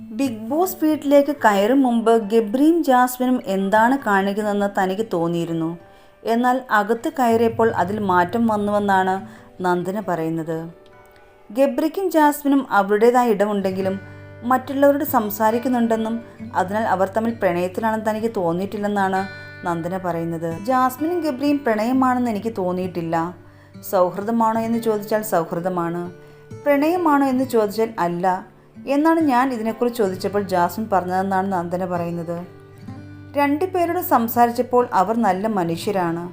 Big boss വീട്ടിലേക്ക് കയറും മുമ്പ് ഗബ്രീം ജാസ്മിനും എന്താണ് കാണിക്കുന്നതെന്ന് തനിക്ക് തോന്നിയിരുന്നു. എന്നാൽ അകത്ത് കയറിയപ്പോൾ അതിൽ മാറ്റം വന്നുവെന്നാണ് നന്ദന പറയുന്നത്. ഗബ്രിക്കും ജാസ്മിനും അവരുടേതായ ഇടമുണ്ടെങ്കിലും മറ്റുള്ളവരോട് സംസാരിക്കുന്നുണ്ടെന്നും അതിനാൽ അവർ തമ്മിൽ പ്രണയത്തിലാണെന്ന് തനിക്ക് തോന്നിയിട്ടില്ലെന്നാണ് നന്ദന പറയുന്നത്. ജാസ്മിനും ഗബ്രിയും പ്രണയമാണെന്ന് എനിക്ക് തോന്നിയിട്ടില്ല. സൗഹൃദമാണോ എന്ന് ചോദിച്ചാൽ സൗഹൃദമാണ്. പ്രണയമാണോ എന്ന് ചോദിച്ചാൽ അല്ല. എന്നാണ് ഞാൻ ഇതിനെക്കുറിച്ച് ചോദിച്ചപ്പോൾ ജാസ്മിൻ പറഞ്ഞതെന്നാണ് നന്ദന പറയുന്നത്. രണ്ടു പേരോട് സംസാരിച്ചപ്പോൾ അവർ നല്ല മനുഷ്യരാണ്.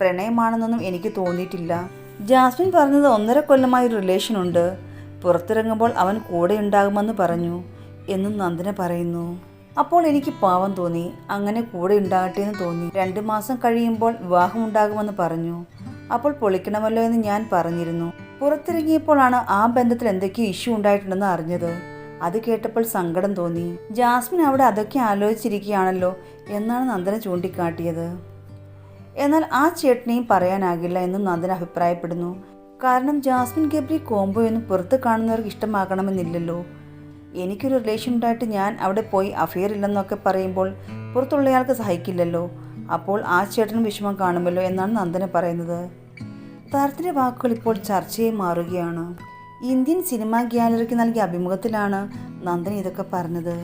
പ്രണയമാണെന്നൊന്നും എനിക്ക് തോന്നിയിട്ടില്ല. ജാസ്മിൻ പറഞ്ഞത് ഒന്നര കൊല്ലമായി ഒരു റിലേഷൻ ഉണ്ട്. പുറത്തിറങ്ങുമ്പോൾ അവൻ കൂടെ ഉണ്ടാകുമെന്ന് പറഞ്ഞു എന്നും നന്ദന പറയുന്നു. അപ്പോൾ എനിക്ക് പാവം തോന്നി. അങ്ങനെ കൂടെ ഉണ്ടാകട്ടെ എന്ന് തോന്നി. രണ്ട് മാസം കഴിയുമ്പോൾ വിവാഹം ഉണ്ടാകുമെന്ന് പറഞ്ഞു. അപ്പോൾ പൊളിക്കണമല്ലോ എന്ന് ഞാൻ പറഞ്ഞിരുന്നു. പുറത്തിറങ്ങിയപ്പോഴാണ് ആ ബന്ധത്തിൽ എന്തൊക്കെയോ ഇഷ്യൂ ഉണ്ടായിട്ടുണ്ടെന്ന് അറിഞ്ഞത്. അത് കേട്ടപ്പോൾ സങ്കടം തോന്നി. ജാസ്മിൻ അവിടെ അതൊക്കെ ആലോചിച്ചിരിക്കുകയാണല്ലോ എന്നാണ് നന്ദന ചൂണ്ടിക്കാട്ടിയത്. എന്നാൽ ആ ചേട്ടനെയും പറയാനാകില്ല എന്നും നന്ദന അഭിപ്രായപ്പെടുന്നു. കാരണം ജാസ്മിൻ ഗബ്രി എന്ന് പുറത്ത് കാണുന്നവർക്ക് ഇഷ്ടമാകണമെന്നില്ലല്ലോ. എനിക്കൊരു റിലേഷൻ ഉണ്ടായിട്ട് ഞാൻ അവിടെ പോയി അഫെയർ ഇല്ലെന്നൊക്കെ പറയുമ്പോൾ പുറത്തുള്ളയാൾക്ക് സഹിക്കില്ലല്ലോ. അപ്പോൾ ആ ചേട്ടനും വിഷമം കാണുമല്ലോ എന്നാണ് നന്ദന പറയുന്നത്. താരത്തിന്റെ വാക്കുകൾ ഇപ്പോൾ ചർച്ചയായി മാറുകയാണ്. ഇന്ത്യൻ സിനിമാ ഗ്യാലറിക്ക് നൽകിയ അഭിമുഖത്തിലാണ് നന്ദന ഇതൊക്കെ പറഞ്ഞത്.